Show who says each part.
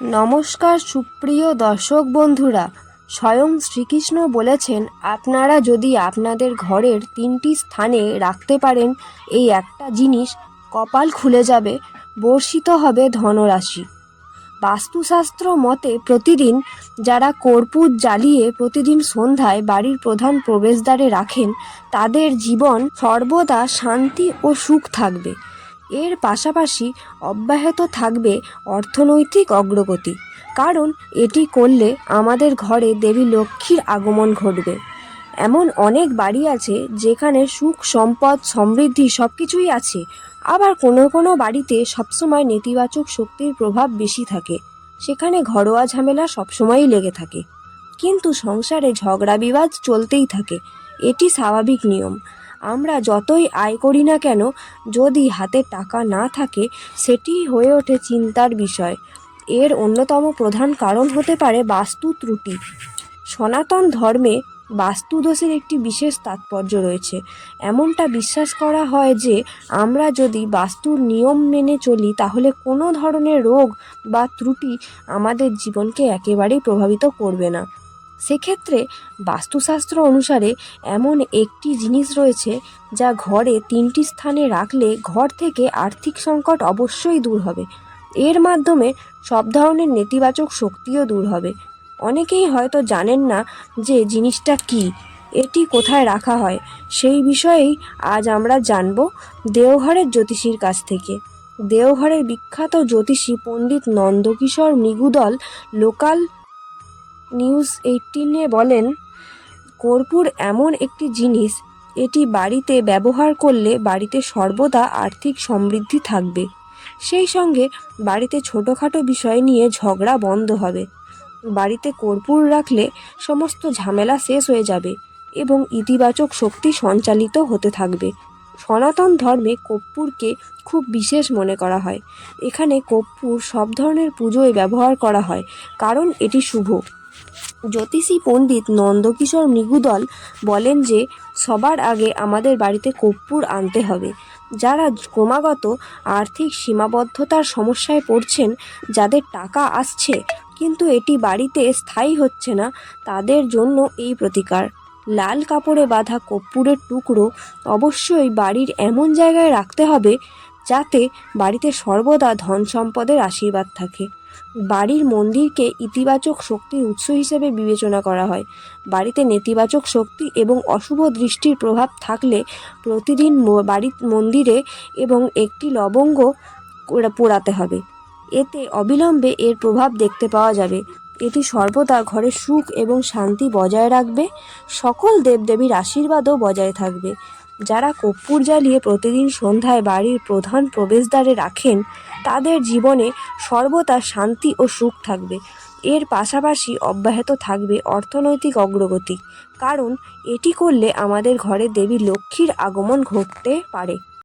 Speaker 1: নমস্কার সুপ্রিয় দর্শক বন্ধুরা, স্বয়ং শ্রীকৃষ্ণ বলেছেন, আপনারা যদি আপনাদের ঘরের তিনটি স্থানে রাখতে পারেন, এই একটা জিনিস কপাল খুলে যাবে, বর্ষিত হবে ধনরাশি। বাস্তুশাস্ত্র মতে প্রতিদিন যারা কর্পূর জ্বালিয়ে প্রতিদিন সন্ধ্যায় বাড়ির প্রধান প্রবেশদ্বারে রাখেন, তাদের জীবন সর্বদা শান্তি ও সুখ থাকবে। এর পাশাপাশি অব্যাহত থাকবে অর্থনৈতিক অগ্রগতি, কারণ এটি করলে আমাদের ঘরে দেবী লক্ষ্মীর আগমন ঘটবে। এমন অনেক বাড়ি আছে যেখানে সুখ, সম্পদ, সমৃদ্ধি সব কিছুই আছে, আবার কোনো কোনো বাড়িতে সবসময় নেতিবাচক শক্তির প্রভাব বেশি থাকে, সেখানে ঘরোয়া ঝামেলা সবসময়ই লেগে থাকে। কিন্তু সংসারে ঝগড়া বিবাদ চলতেই থাকে, এটি স্বাভাবিক নিয়ম। আমরা যতই আয় করি না কেন, যদি হাতে টাকা না থাকে, সেটি হয়ে ওঠে চিন্তার বিষয়। এর অন্যতম প্রধান কারণ হতে পারে বাস্তু ত্রুটি। সনাতন ধর্মে বাস্তুদোষের একটি বিশেষ তাৎপর্য রয়েছে। এমনটা বিশ্বাস করা হয় যে, আমরা যদি বাস্তুর নিয়ম মেনে চলি, তাহলে কোনো ধরনের রোগ বা ত্রুটি আমাদের জীবনকে একেবারেই প্রভাবিত করবে না। সেক্ষেত্রে বাস্তুশাস্ত্র অনুসারে এমন একটি জিনিস রয়েছে যা ঘরে তিনটি স্থানে রাখলে ঘর থেকে আর্থিক সংকট অবশ্যই দূর হবে। এর মাধ্যমে সব ধরনের নেতিবাচক শক্তিও দূর হবে। অনেকেই হয়তো জানেন না যে জিনিসটা কী, এটি কোথায় রাখা হয়, সেই বিষয়েই আজ আমরা জানব দেওঘরের জ্যোতিষীর কাছ থেকে। দেওঘরের বিখ্যাত জ্যোতিষী পণ্ডিত নন্দকিশোর মৃগুদল লোকাল নিউজ এইটিনে বলেন, কর্পূর এমন একটি জিনিস, এটি বাড়িতে ব্যবহার করলে বাড়িতে সর্বদা আর্থিক সমৃদ্ধি থাকবে। সেই সঙ্গে বাড়িতে ছোটোখাটো বিষয় নিয়ে ঝগড়া বন্ধ হবে। বাড়িতে কর্পূর রাখলে সমস্ত ঝামেলা শেষ হয়ে যাবে এবং ইতিবাচক শক্তি সঞ্চালিত হতে থাকবে। সনাতন ধর্মে কর্পূরকে খুব বিশেষ মনে করা হয়। এখানে কর্পূর সব ধরনের পুজোয় ব্যবহার করা হয়, কারণ এটি শুভ। জ্যোতিষী পণ্ডিত নন্দকিশোর মৃগুদল বলেন যে, সবার আগে আমাদের বাড়িতে কর্পূর আনতে হবে। যারা ক্রমাগত আর্থিক সীমাবদ্ধতার সমস্যায় পড়ছেন, যাদের টাকা আসছে, কিন্তু এটি বাড়িতে স্থায়ী হচ্ছে না, তাদের জন্য এই প্রতিকার। লাল কাপড়ে বাঁধা কর্পূরের টুকরো অবশ্যই বাড়ির এমন জায়গায় রাখতে হবে, যাতে বাড়িতে সর্বদা ধন সম্পদের আশীর্বাদ থাকে। বাড়ির মন্দিরকে ইতিবাচক শক্তির উৎস হিসেবে বিবেচনা করা হয়। বাড়িতে নেতিবাচক শক্তি এবং অশুভ দৃষ্টির প্রভাব থাকলে প্রতিদিন বাড়ির মন্দিরে এবং একটি লবঙ্গ পোড়াতে হবে। এতে অবিলম্বে এর প্রভাব দেখতে পাওয়া যাবে। এটি সর্বদা ঘরে সুখ এবং শান্তি বজায় রাখবে। সকল দেবদেবীর আশীর্বাদও বজায় থাকবে। যারা কর্পূর জ্বালিয়ে প্রতিদিন সন্ধ্যায় বাড়ির প্রধান প্রবেশদ্বারে রাখেন, তাদের জীবনে সর্বদা শান্তি ও সুখ থাকবে। এর পাশাপাশি অব্যাহত থাকবে অর্থনৈতিক অগ্রগতি। কারণ, এটি করলে আমাদের ঘরে দেবী লক্ষ্মীর আগমন ঘটতে পারে।